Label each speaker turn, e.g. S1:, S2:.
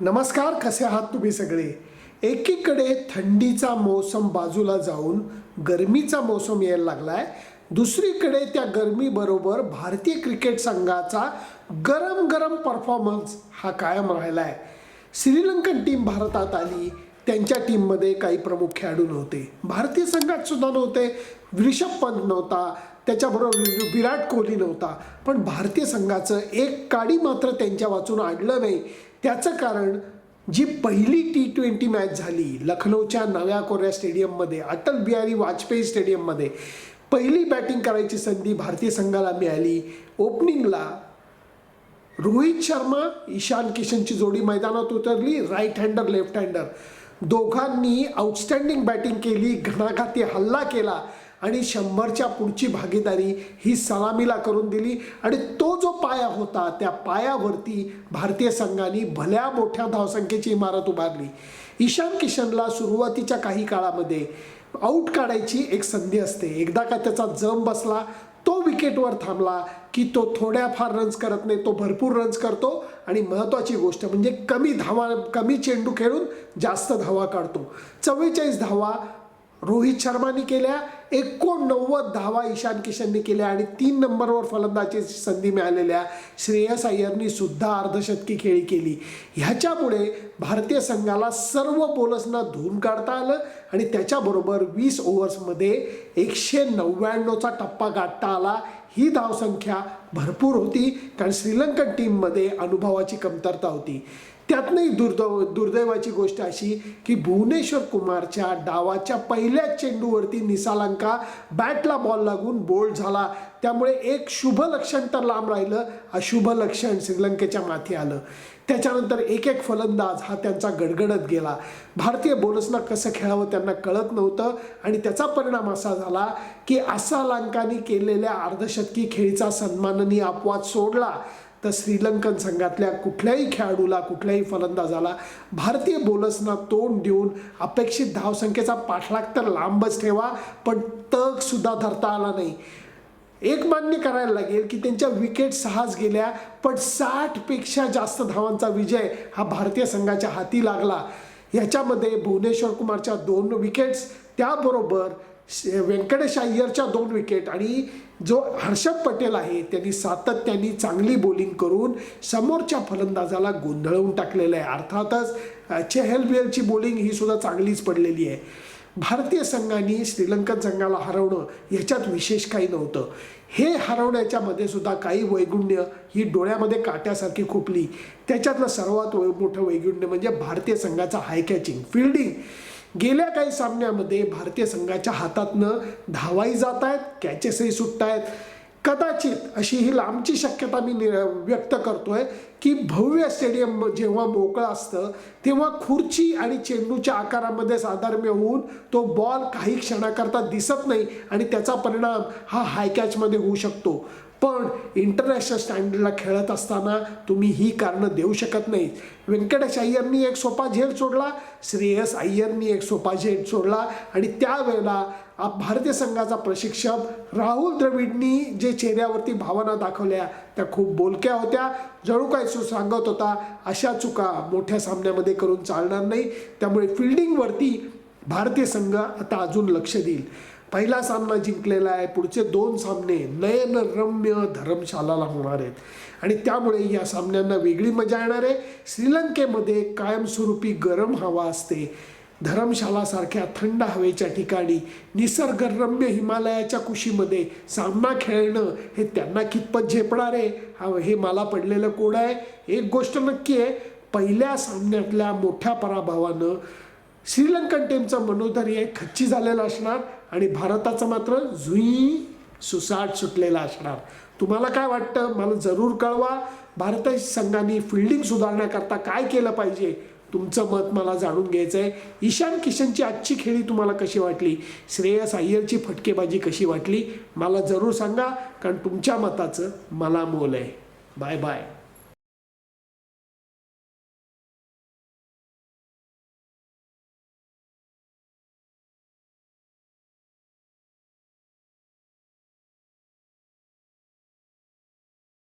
S1: नमस्कार कसे आहात तुम्ही सगळे? एकीकडे थंडीचा मोसम बाजूला जाऊन गरमीचा मोसम यायला लागलाय. दुसरीकडे त्या गरमीबरोबर भारतीय क्रिकेट संघाचा गरम गरम परफॉर्मन्स हा कायम राहिला आहे श्रीलंकन टीम भारतात आली. त्यांच्या टीममध्ये काही प्रमुख खेळाडू नव्हते. भारतीय संघात सुद्धा नव्हते. ऋषभ पंत नव्हता. त्याच्याबरोबर विराट कोहली नव्हता. पण भारतीय संघाचं एक काडी मात्र त्यांच्या वाचून आणलं नाही. त्याचं कारण जी पहिली टी ट्वेंटी मॅच झाली लखनौच्या नव्या कोऱ्या स्टेडियममध्ये अटल बिहारी वाजपेयी स्टेडियममध्ये पहिली बॅटिंग करायची संधी भारतीय संघाला मिळाली. ओपनिंगला रोहित शर्मा ईशान किशनची जोडी मैदानात उतरली राईट हँडर लेफ्ट हँडर दोघांनी आउटस्टँडिंग बॅटिंग केली घणाघाती हल्ला केला. आणि शंभरच्या पुढची भागीदारी ही सलामीला करून दिली. आणि तो जो पाया होता त्या पायावरती भारतीय संघाने भल्या मोठ्या धावसंख्येची इमारत उभारली. ईशान किशनला सुरुवातीच्या काही काळामध्ये आऊट काढायची एक संधी असते. एकदा का त्याचा जम बसला तो विकेटवर थांबला की तो थोड्याफार रन्स करत नाही तो भरपूर रन्स करतो. आणि महत्त्वाची गोष्ट म्हणजे कमी धावा कमी चेंडू खेळून जास्त धावा काढतो. चव्वेचाळीस धावा रोहित शर्माने केल्या एकोणनव्वद धावा ईशान किशनने केल्या आणि तीन नंबरवर फलंदाजीची संधी मिळालेल्या श्रेयस अय्यरनी सुद्धा अर्धशतकी खेळी केली. ह्याच्यामुळे भारतीय संघाला सर्व बोलर्सना धुवून काढता आलं आणि त्याच्याबरोबर वीस ओव्हर्समध्ये एकशे नव्याण्णवचा टप्पा गाठता आला. ही धावसंख्या भरपूर होती कारण श्रीलंकन टीममध्ये अनुभवाची कमतरता होती. त्यातनंही दुर्दैव दुर्दैवाची गोष्ट अशी की भुवनेश्वर कुमारच्या डावाच्या पहिल्याच चेंडूवरती निसालंका बॅटला बॉल लागून बोल्ड झाला. त्यामुळे एक शुभ लक्षण तर लांब राहिलं अशुभ लक्षण श्रीलंकेच्या माथी आलं. त्याच्यानंतर एक एक फलंदाज हा त्यांचा गडगडत गेला. भारतीय बॉलर्सना कसं खेळावं त्यांना कळत नव्हतं आणि त्याचा परिणाम असा झाला की असालांकानी केलेल्या अर्धशतकी खेळीचा सन्माननी अपवाद सोडला तर श्रीलंकन संघातल्या कुठल्याही खेळाडूला कुठल्याही फलंदाजाला भारतीय बॉलर्सना तोंड देऊन अपेक्षित धावसंख्येचा पाठलाग तर लांबच ठेवा पण तग सुद्धा धरता आला नाही. एक मान्य करायला लागेल की त्यांच्या विकेट सहाच गेल्या पण साठपेक्षा जास्त धावांचा विजय हा भारतीय संघाच्या हाती लागला. याच्यामध्ये भुवनेश्वर कुमारच्या दोन विकेट्स त्याबरोबर श- व्यंकटेश अय्यरच्या दोन विकेट आणि जो हर्षद पटेल आहे त्यांनी सातत्याने चांगली बॉलिंग करून समोरच्या फलंदाजाला गोंधळवून टाकलेलं आहे. अर्थातच चेहल बिहलची बॉलिंग ही सुद्धा चांगलीच पडलेली आहे. भारतीय संघाने श्रीलंकन संघाला हरवणं ह्याच्यात विशेष काही नव्हतं. हे हरवण्याच्यामध्ये सुद्धा काही वैगुण्य ही डोळ्यामध्ये काट्यासारखी खुपली. त्याच्यातलं सर्वात वै- मोठं वैगुण्य म्हणजे भारतीय संघाचा हाय कॅचिंग फिल्डिंग गेल्या काही सामन्यामध्ये भारतीय संघाच्या हातातनं धावाही जात आहेत कॅचेसही सुटत आहेत कदाचित अशी ही लांबची शक्यता मी नि- व्यक्त करतोय की भव्य स्टेडियम जेव्हा मोकळं असतं तेव्हा खुर्ची आणि चेंडूच्या आकारामध्ये साधर्म्य होऊन तो बॉल काही क्षणाकरता दिसत नाही आणि त्याचा परिणाम हा हाय कॅचमध्ये होऊ शकतो. पण इंटरनॅशनल स्टँडर्डला खेळत असताना तुम्ही ही कारणं देऊ शकत नाही व्यंकटेश अय्यरनी एक सोपा झेल सोडला श्रेयस अय्यरनी एक सोपा झेल सोडला आणि त्यावेळेला भारतीय संघाचा प्रशिक्षक राहुल द्रविडनी जे चेहऱ्यावरती भावना दाखवल्या त्या खूप बोलक्या होत्या. जणू काय सु सांगत होता अशा चुका मोठ्या सामन्यामध्ये करून चालणार नाही. त्यामुळे फिल्डिंगवरती भारतीय संघ आता अजून लक्ष देईल. पहिला सामना जिंकलेला आहे पुढचे दोन सामने नयनरम्य धर्मशालाला होणार आहेत. आणि त्यामुळे या सामन्यांना वेगळी मजा येणार आहे. श्रीलंकेमध्ये कायमस्वरूपी गरम हवा असते. धरमशालासारख्या थंड हवेच्या ठिकाणी निसर्गरम्य हिमालयाच्या कुशीमध्ये सामना खेळणं हे त्यांना कितपत झेपणार आहे? हा हे मला पडलेलं कोड आहे. एक गोष्ट नक्की आहे पहिल्या सामन्यातल्या मोठ्या पराभवानं श्रीलंकन टीमचं मनोधैर्य खच्ची झालेलं असणार आणि भारताचं मात्र जुई सुसाट सुटलेला असणार. तुम्हाला काय वाटतं? मला जरूर कळवा. भारतीय संघाने फिल्डिंग सुधारण्याकरता काय केलं पाहिजे? तुमचं मत मला जाणून घ्यायचं आहे ईशान किशनची आजची खेळी तुम्हाला कशी वाटली? श्रेयस अय्यरची फटकेबाजी कशी वाटली? मला जरूर सांगा कारण तुमच्या मताचं मला मोल आहे. Bye bye.